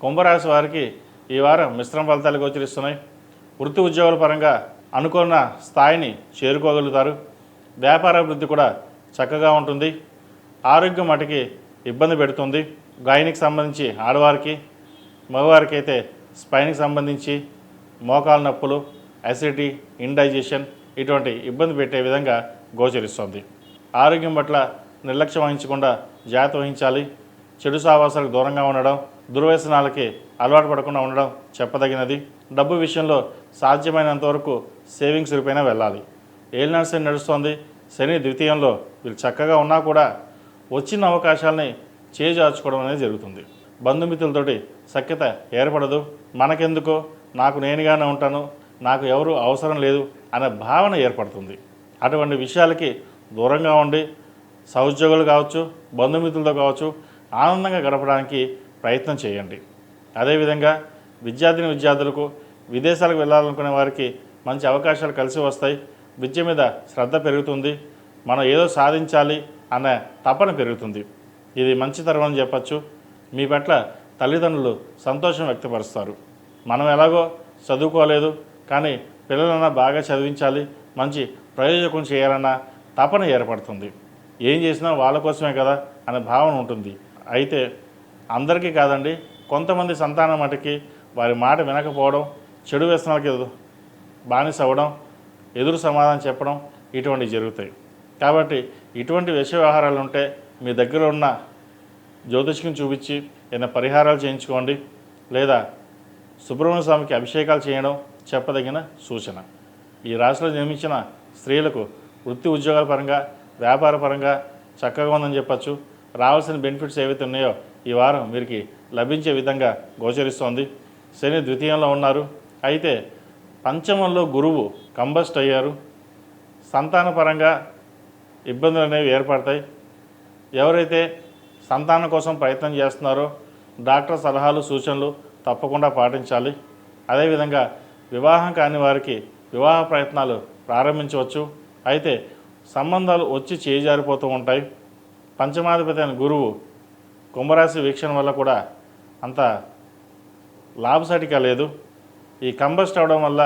కుంభరాశి వారికి ఈ వారం మిశ్రమ ఫలితాలు గోచరిస్తున్నాయి. వృత్తి ఉద్యోగుల పరంగా అనుకున్న స్థాయిని చేరుకోగలుగుతారు. వ్యాపార అభివృద్ధి కూడా చక్కగా ఉంటుంది. ఆరోగ్యం మటుకి ఇబ్బంది పెడుతుంది. గాయనికి సంబంధించి ఆడవారికి మగవారికి అయితే స్పైన్కి సంబంధించి మోకాలు నొప్పులు అసిడిటీ ఇండైజెషన్ ఇటువంటి ఇబ్బంది పెట్టే విధంగా గోచరిస్తుంది. ఆరోగ్యం పట్ల నిర్లక్ష్యం వహించకుండా జాగ్రత్త వహించాలి. చెడు సావాసాలకు దూరంగా ఉండడం దుర్వ్యసనాలకి అలవాటు పడకుండా ఉండడం చెప్పదగినది. డబ్బు విషయంలో సాధ్యమైనంత వరకు సేవింగ్స్ రూపైనా వెళ్ళాలి. ఏలినాడు శని నడుస్తోంది. శని ద్వితీయంలో వీళ్ళు చక్కగా ఉన్నా కూడా వచ్చిన అవకాశాలని చేజార్చుకోవడం అనేది జరుగుతుంది. బంధుమిత్రులతోటి సఖ్యత ఏర్పడదు. మనకెందుకో? నాకు నేనుగానే ఉంటాను. నాకు ఎవరు అవసరం లేదు అనే భావన ఏర్పడుతుంది. అటువంటి విషయాలకి దూరంగా ఉండి సహోద్యోగులు కావచ్చు బంధుమిత్రులతో కావచ్చు ఆనందంగా గడపడానికి ప్రయత్నం చేయండి. అదేవిధంగా విద్యార్థిని విద్యార్థులకు విదేశాలకు వెళ్ళాలనుకునే వారికి మంచి అవకాశాలు కలిసి వస్తాయి. విద్య మీద శ్రద్ధ పెరుగుతుంది. మనం ఏదో సాధించాలి అన్న తపన పెరుగుతుంది. ఇది మంచి తరం అని చెప్పచ్చు. మీ పట్ల తల్లిదండ్రులు సంతోషం వ్యక్తపరుస్తారు. మనం ఎలాగో చదువుకోలేదు కానీ పిల్లలన్నా బాగా చదివించాలి మంచి ప్రయోజకం చేయాలన్న తపన ఏర్పడుతుంది. ఏం చేసినా వాళ్ళ కోసమే కదా అనే భావన ఉంటుంది. అయితే అందరికీ కాదండి కొంతమంది సంతానం మటుకి వారి మాట వినకపోవడం చెడు వ్యసనాలకి బానిస అవ్వడం ఎదురు సమాధానం చెప్పడం ఇటువంటివి జరుగుతాయి. కాబట్టి ఇటువంటి విష వ్యవహారాలు ఉంటే మీ దగ్గర ఉన్న జ్యోతిష్యం చూపించి ఏదైనా పరిహారాలు చేయించుకోండి లేదా సుబ్రహ్మణ్య స్వామికి అభిషేకాలు చేయడం చెప్పదగిన సూచన. ఈ రాశిలో జన్మించిన స్త్రీలకు వృత్తి ఉద్యోగాల పరంగా వ్యాపార పరంగా చక్కగా ఉందని చెప్పచ్చు. రావాల్సిన బెనిఫిట్స్ ఏవైతే ఉన్నాయో ఈ వారం వీరికి లభించే విధంగా గోచరిస్తోంది. శని ద్వితీయంలో ఉన్నారు. అయితే పంచమంలో గురువు కంబస్ట్ అయ్యారు. సంతానపరంగా ఇబ్బందులు అనేవి ఏర్పడతాయి. ఎవరైతే సంతానం కోసం ప్రయత్నం చేస్తున్నారో డాక్టర్ సలహాలు సూచనలు తప్పకుండా పాటించాలి. అదేవిధంగా వివాహం కాని వారికి వివాహ ప్రయత్నాలు ప్రారంభించవచ్చు. అయితే సంబంధాలు వచ్చి చేజారిపోతూ ఉంటాయి. పంచమాధిపతి అయిన గురువు కుంభరాశి వీక్షణ వల్ల కూడా అంత లాభసాటిగా లేదు. ఈ కంబస్ట్ అవడం వల్ల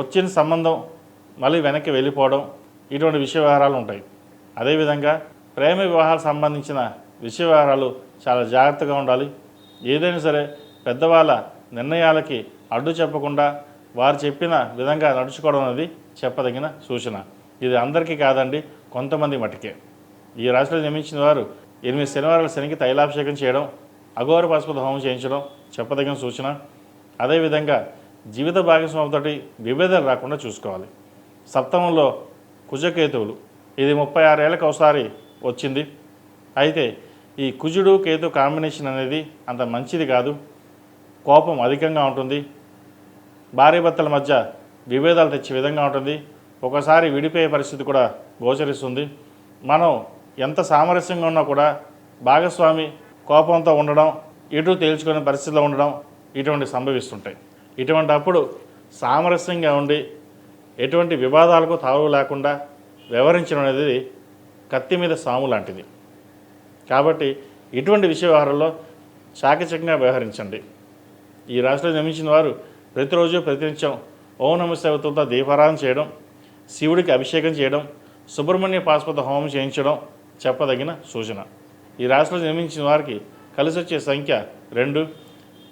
వచ్చిన సంబంధం మళ్ళీ వెనక్కి వెళ్ళిపోవడం ఇటువంటి విషయ వ్యవహారాలు ఉంటాయి. అదేవిధంగా ప్రేమ వివాహాలకు సంబంధించిన విషయ వ్యవహారాలు చాలా జాగ్రత్తగా ఉండాలి. ఏదైనా సరే పెద్దవాళ్ళ నిర్ణయాలకి అడ్డు చెప్పకుండా వారు చెప్పిన విధంగా నడుచుకోవడం అనేది చెప్పదగిన సూచన. ఇది అందరికీ కాదండి కొంతమంది మటుకే. ఈ రాశిలో నియమించిన వారు ఎనిమిది శనివారాల శనికి తైలాభిషేకం చేయడం అఘోర పశుపతి హోమం చేయించడం చెప్పదగిన సూచన. అదేవిధంగా జీవిత భాగస్వామితోటి విభేదాలు రాకుండా చూసుకోవాలి. సప్తమంలో కుజకేతువులు. ఇది ముప్పై ఆరేళ్ళకి ఒకసారి వచ్చింది. అయితే ఈ కుజుడు కేతు కాంబినేషన్ అనేది అంత మంచిది కాదు. కోపం అధికంగా ఉంటుంది. భార్యాభర్తల మధ్య విభేదాలు తెచ్చే విధంగా ఉంటుంది. ఒకసారి విడిపోయే పరిస్థితి కూడా గోచరిస్తుంది. మనం ఎంత సామరస్యంగా ఉన్నా కూడా భాగస్వామి కోపంతో ఉండడం ఇటు తేల్చుకునే పరిస్థితిలో ఉండడం ఇటువంటి సంభవిస్తుంటాయి. ఇటువంటి అప్పుడు సామరస్యంగా ఉండి ఎటువంటి వివాదాలకు తావు లేకుండా వ్యవహరించడం అనేది కత్తి మీద సాము లాంటిది. కాబట్టి ఇటువంటి విషయ వ్యవహారంలో చాకచక్యంగా వ్యవహరించండి. ఈ రాశిలో జన్మించిన వారు ప్రతిరోజు ప్రతినిత్యం ఓం నమ శివతులతో దీపారాధన చేయడం శివుడికి అభిషేకం చేయడం సుబ్రహ్మణ్య పాశుపత హోమం చేయించడం చెప్పదగిన సూచన. ఈ రాశిలో జన్మించిన వారికి కలిసి వచ్చే సంఖ్య రెండు.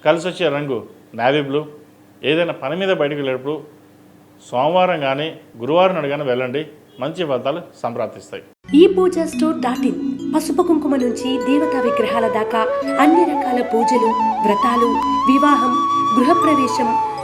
కలిసి వచ్చే రంగు నావీ బ్లూ. ఏదైనా పని మీద బయటకు వెళ్ళేటప్పుడు సోమవారం కానీ గురువారం నాడు కానీ వెళ్ళండి. మంచి ఫలితాలు సంప్రాప్తిస్తాయి. ఈ పూజ స్టోర్ డాట్ ఇన్ పసుపు కుంకుమ నుంచి దేవతా విగ్రహాల దాకా అన్ని రకాల పూజలు వ్రతాలు వివాహం గృహప్రవేశం